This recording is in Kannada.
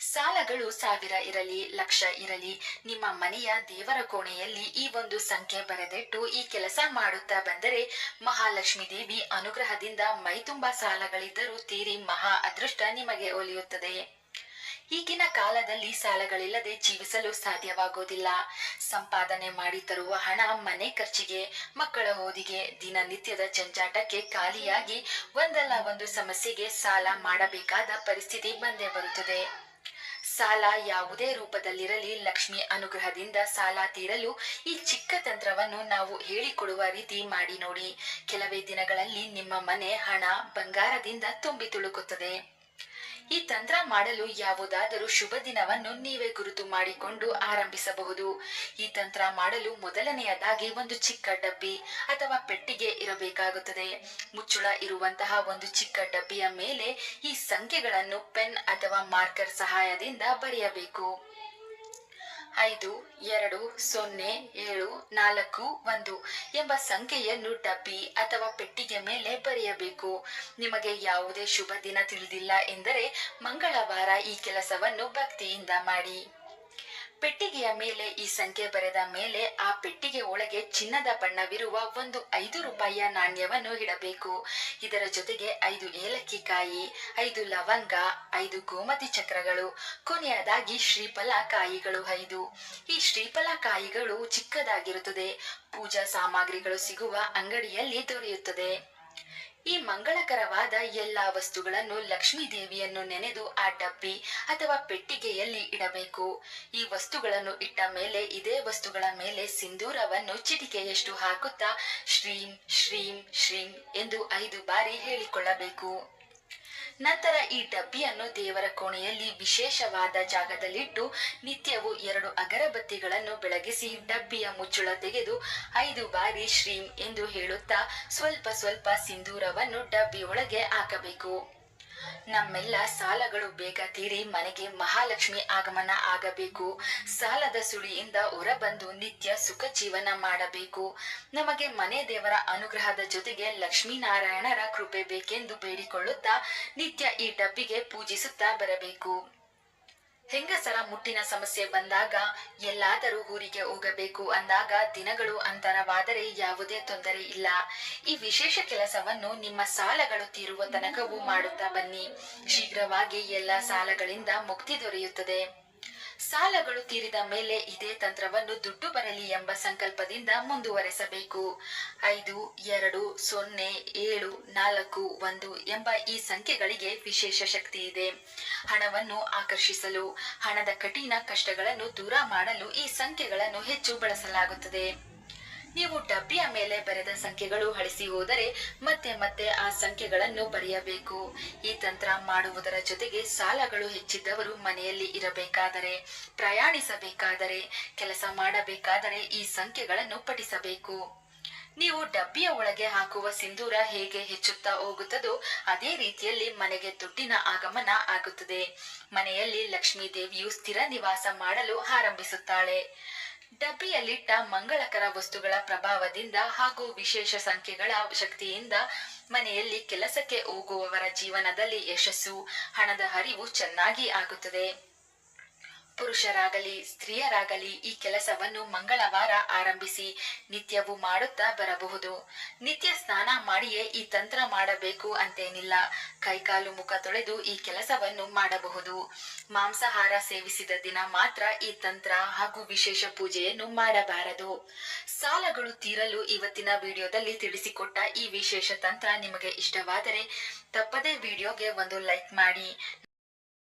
ಸಾಲಗಳು ಸಾವಿರ ಇರಲಿ, ಲಕ್ಷ ಇರಲಿ. ನಿಮ್ಮ ಮನೆಯ ದೇವರ ಕೋಣೆಯಲ್ಲಿ ಈ ಒಂದು ಸಂಖ್ಯೆ ಬರೆದಿಟ್ಟು ಈ ಕೆಲಸ ಮಾಡುತ್ತಾ ಬಂದರೆ ಮಹಾಲಕ್ಷ್ಮಿ ದೇವಿ ಅನುಗ್ರಹದಿಂದ ಮೈತುಂಬ ಸಾಲಗಳಿದ್ದರೂ ತೀರಿ ಮಹಾ ಅದೃಷ್ಟ ನಿಮಗೆ ಒಲಿಯುತ್ತದೆ. ಈಗಿನ ಕಾಲದಲ್ಲಿ ಸಾಲಗಳಿಲ್ಲದೆ ಜೀವಿಸಲು ಸಾಧ್ಯವಾಗುವುದಿಲ್ಲ ಸಂಪಾದನೆ ಮಾಡಿ ತರುವ ಹಣ ಮನೆ ಖರ್ಚಿಗೆ, ಮಕ್ಕಳ ಓದಿಗೆ, ದಿನನಿತ್ಯದ ಜಂಜಾಟಕ್ಕೆ ಖಾಲಿಯಾಗಿ ಒಂದಲ್ಲ ಒಂದು ಸಮಸ್ಯೆಗೆ ಸಾಲ ಮಾಡಬೇಕಾದ ಪರಿಸ್ಥಿತಿ ಬಂದೇ ಬರುತ್ತದೆ. ಸಾಲ ಯಾವುದೇ ರೂಪದಲ್ಲಿರಲಿ, ಲಕ್ಷ್ಮಿ ಅನುಗ್ರಹದಿಂದ ಸಾಲ ತೀರಲು ಈ ಚಿಕ್ಕ ತಂತ್ರವನ್ನು ನಾವು ಹೇಳಿಕೊಡುವ ರೀತಿ ಮಾಡಿ ನೋಡಿ. ಕೆಲವೇ ದಿನಗಳಲ್ಲಿ ನಿಮ್ಮ ಮನೆ ಹಣ ಬಂಗಾರದಿಂದ ತುಂಬಿ ತುಳುಕುತ್ತದೆ. ಈ ತಂತ್ರ ಮಾಡಲು ಯಾವುದಾದರೂ ಶುಭ ದಿನವನ್ನು ನೀವೇ ಗುರುತು ಮಾಡಿಕೊಂಡು ಆರಂಭಿಸಬಹುದು. ಈ ತಂತ್ರ ಮಾಡಲು ಮೊದಲನೆಯದಾಗಿ ಒಂದು ಚಿಕ್ಕ ಡಬ್ಬಿ ಅಥವಾ ಪೆಟ್ಟಿಗೆ ಇರಬೇಕಾಗುತ್ತದೆ. ಮುಚ್ಚುಳ ಇರುವಂತಹ ಒಂದು ಚಿಕ್ಕ ಡಬ್ಬಿಯ ಮೇಲೆ ಈ ಸಂಖ್ಯೆಗಳನ್ನು ಪೆನ್ ಅಥವಾ ಮಾರ್ಕರ್ ಸಹಾಯದಿಂದ ಬರೆಯಬೇಕು. ಐದು, ಎರಡು, ಸೊನ್ನೆ, ಏಳು, ನಾಲ್ಕು, ಒಂದು ಎಂಬ ಸಂಖ್ಯೆಯನ್ನು ಡಬ್ಬಿ ಅಥವಾ ಪೆಟ್ಟಿಗೆ ಮೇಲೆ ಬರೆಯಬೇಕು. ನಿಮಗೆ ಯಾವುದೇ ಶುಭ ದಿನ ತಿಳಿದಿಲ್ಲ ಎಂದರೆ ಮಂಗಳವಾರ ಈ ಕೆಲಸವನ್ನು ಭಕ್ತಿಯಿಂದ ಮಾಡಿ. ಪೆಟ್ಟಿಗೆಯ ಮೇಲೆ ಈ ಸಂಖ್ಯೆ ಬರೆದ ಮೇಲೆ ಆ ಪೆಟ್ಟಿಗೆ ಒಳಗೆ ಚಿನ್ನದ ಬಣ್ಣವಿರುವ ಒಂದು ಐದು ರೂಪಾಯಿಯ ನಾಣ್ಯವನ್ನು ಇಡಬೇಕು. ಇದರ ಜೊತೆಗೆ ಐದು ಏಲಕ್ಕಿ ಕಾಯಿ, ಐದು ಲವಂಗ, ಐದು ಗೋಮತಿ ಚಕ್ರಗಳು, ಕೊನೆಯದಾಗಿ ಶ್ರೀಫಲ ಕಾಯಿಗಳು ಐದು. ಈ ಶ್ರೀಫಲ ಕಾಯಿಗಳು ಚಿಕ್ಕದಾಗಿರುತ್ತದೆ. ಪೂಜಾ ಸಾಮಗ್ರಿಗಳು ಸಿಗುವ ಅಂಗಡಿಯಲ್ಲಿ ದೊರೆಯುತ್ತದೆ. ಈ ಮಂಗಳಕರವಾದ ಎಲ್ಲಾ ವಸ್ತುಗಳನ್ನು ಲಕ್ಷ್ಮೀ ದೇವಿಯನ್ನು ನೆನೆದು ಆ ಡಬ್ಬಿ ಅಥವಾ ಪೆಟ್ಟಿಗೆಯಲ್ಲಿ ಇಡಬೇಕು. ಈ ವಸ್ತುಗಳನ್ನು ಇಟ್ಟ ಮೇಲೆ ಇದೇ ವಸ್ತುಗಳ ಮೇಲೆ ಸಿಂಧೂರವನ್ನು ಚಿಟಿಕೆಯಷ್ಟು ಹಾಕುತ್ತಾ ಶ್ರೀಂ ಶ್ರೀಂ ಶ್ರೀಂ ಎಂದು ಐದು ಬಾರಿ ಹೇಳಿಕೊಳ್ಳಬೇಕು. ನಂತರ ಈ ಡಬ್ಬಿಯನ್ನು ದೇವರ ಕೋಣೆಯಲ್ಲಿ ವಿಶೇಷವಾದ ಜಾಗದಲ್ಲಿಟ್ಟು ನಿತ್ಯವೂ ಎರಡು ಅಗರಬತ್ತಿಗಳನ್ನು ಬೆಳಗಿಸಿ ಡಬ್ಬಿಯ ಮುಚ್ಚುಳ ತೆಗೆದು ಐದು ಬಾರಿ ಶ್ರೀಂ ಎಂದು ಹೇಳುತ್ತಾ ಸ್ವಲ್ಪ ಸ್ವಲ್ಪ ಸಿಂಧೂರವನ್ನು ಡಬ್ಬಿಯೊಳಗೆ ಹಾಕಬೇಕು. ನಮ್ಮೆಲ್ಲ ಸಾಲಗಳು ಬೇಗ ತೀರಿ ಮನೆಗೆ ಮಹಾಲಕ್ಷ್ಮಿ ಆಗಮನ ಆಗಬೇಕು. ಸಾಲದ ಸುಳಿಯಿಂದ ಹೊರಬಂದು ನಿತ್ಯ ಸುಖ ಜೀವನ ಮಾಡಬೇಕು. ನಮಗೆ ಮನೆ ದೇವರ ಅನುಗ್ರಹದ ಜೊತೆಗೆ ಲಕ್ಷ್ಮೀನಾರಾಯಣರ ಕೃಪೆ ಬೇಕೆಂದು ಬೇಡಿಕೊಳ್ಳುತ್ತಾ ನಿತ್ಯ ಈ ಡಬ್ಬಿಗೆ ಪೂಜಿಸುತ್ತಾ ಬರಬೇಕು. ಹೆಂಗಸರ ಮುಟ್ಟಿನ ಸಮಸ್ಯೆ ಬಂದಾಗ ಎಲ್ಲಾದರೂ ಊರಿಗೆ ಹೋಗಬೇಕು ಅಂದಾಗ ದಿನಗಳು ಅಂತರವಾದರೆ ಯಾವುದೇ ತೊಂದರೆ ಇಲ್ಲ. ಈ ವಿಶೇಷ ಕೆಲಸವನ್ನು ನಿಮ್ಮ ಸಾಲಗಳು ತೀರುವ ತನಕವೂ ಮಾಡುತ್ತಾ ಬನ್ನಿ. ಶೀಘ್ರವಾಗಿ ಎಲ್ಲ ಸಾಲಗಳಿಂದ ಮುಕ್ತಿ ದೊರೆಯುತ್ತದೆ. ಸಾಲಗಳು ತೀರಿದ ಮೇಲೆ ಇದೇ ತಂತ್ರವನ್ನು ದುಡ್ಡು ಬರಲಿ ಎಂಬ ಸಂಕಲ್ಪದಿಂದ ಮುಂದುವರೆಸಬೇಕು. ಐದು, ಎರಡು, ಸೊನ್ನೆ, ಏಳು, ನಾಲ್ಕು, ಒಂದು ಎಂಬ ಈ ಸಂಖ್ಯೆಗಳಿಗೆ ವಿಶೇಷ ಶಕ್ತಿ ಇದೆ. ಹಣವನ್ನು ಆಕರ್ಷಿಸಲು, ಹಣದ ಕಠಿಣ ಕಷ್ಟಗಳನ್ನು ದೂರ ಮಾಡಲು ಈ ಸಂಖ್ಯೆಗಳನ್ನು ಹೆಚ್ಚು ಬಳಸಲಾಗುತ್ತದೆ. ನೀವು ಡಬ್ಬಿಯ ಮೇಲೆ ಬರೆದ ಸಂಖ್ಯೆಗಳು ಅಳಿಸಿ ಹೋದರೆ ಮತ್ತೆ ಮತ್ತೆ ಆ ಸಂಖ್ಯೆಗಳನ್ನು ಬರೆಯಬೇಕು. ಈ ತಂತ್ರ ಮಾಡುವುದರ ಜೊತೆಗೆ ಸಾಲಗಳು ಹೆಚ್ಚಿದ್ದವರು ಮನೆಯಲ್ಲಿ ಇರಬೇಕಾದರೆ, ಪ್ರಯಾಣಿಸಬೇಕಾದರೆ, ಕೆಲಸ ಮಾಡಬೇಕಾದರೆ ಈ ಸಂಖ್ಯೆಗಳನ್ನು ಪಠಿಸಬೇಕು. ನೀವು ಡಬ್ಬಿಯ ಒಳಗೆ ಹಾಕುವ ಸಿಂಧೂರ ಹೇಗೆ ಹೆಚ್ಚುತ್ತಾ ಹೋಗುತ್ತದೋ ಅದೇ ರೀತಿಯಲ್ಲಿ ಮನೆಗೆ ದುಡ್ಡಿನ ಆಗಮನ ಆಗುತ್ತದೆ. ಮನೆಯಲ್ಲಿ ಲಕ್ಷ್ಮೀ ದೇವಿಯು ಸ್ಥಿರ ನಿವಾಸ ಮಾಡಲು ಆರಂಭಿಸುತ್ತಾಳೆ. ಡಬ್ಬಿಯಲ್ಲಿಟ್ಟ ಮಂಗಳಕರ ವಸ್ತುಗಳ ಪ್ರಭಾವದಿಂದ ಹಾಗೂ ವಿಶೇಷ ಸಂಖ್ಯೆಗಳ ಶಕ್ತಿಯಿಂದ ಮನೆಯಲ್ಲಿ ಕೆಲಸಕ್ಕೆ ಹೋಗುವವರ ಜೀವನದಲ್ಲಿ ಯಶಸ್ಸು, ಹಣದ ಹರಿವು ಚೆನ್ನಾಗಿ ಆಗುತ್ತದೆ. ಪುರುಷರಾಗಲಿ, ಸ್ತ್ರೀಯರಾಗಲಿ ಈ ಕೆಲಸವನ್ನು ಮಂಗಳವಾರ ಆರಂಭಿಸಿ ನಿತ್ಯವೂ ಮಾಡುತ್ತಾ ಬರಬಹುದು. ನಿತ್ಯ ಸ್ನಾನ ಮಾಡಿಯೇ ಈ ತಂತ್ರ ಮಾಡಬೇಕು ಅಂತೇನಿಲ್ಲ. ಕೈಕಾಲು ಮುಖ ತೊಳೆದು ಈ ಕೆಲಸವನ್ನು ಮಾಡಬಹುದು. ಮಾಂಸಾಹಾರ ಸೇವಿಸಿದ ದಿನ ಮಾತ್ರ ಈ ತಂತ್ರ ಹಾಗೂ ವಿಶೇಷ ಪೂಜೆಯನ್ನು ಮಾಡಬಾರದು. ಸಾಲಗಳು ತೀರಲು ಇವತ್ತಿನ ವಿಡಿಯೋದಲ್ಲಿ ತಿಳಿಸಿಕೊಟ್ಟ ಈ ವಿಶೇಷ ತಂತ್ರ ನಿಮಗೆ ಇಷ್ಟವಾದರೆ ತಪ್ಪದೇ ವಿಡಿಯೋಗೆ ಒಂದು ಲೈಕ್ ಮಾಡಿ.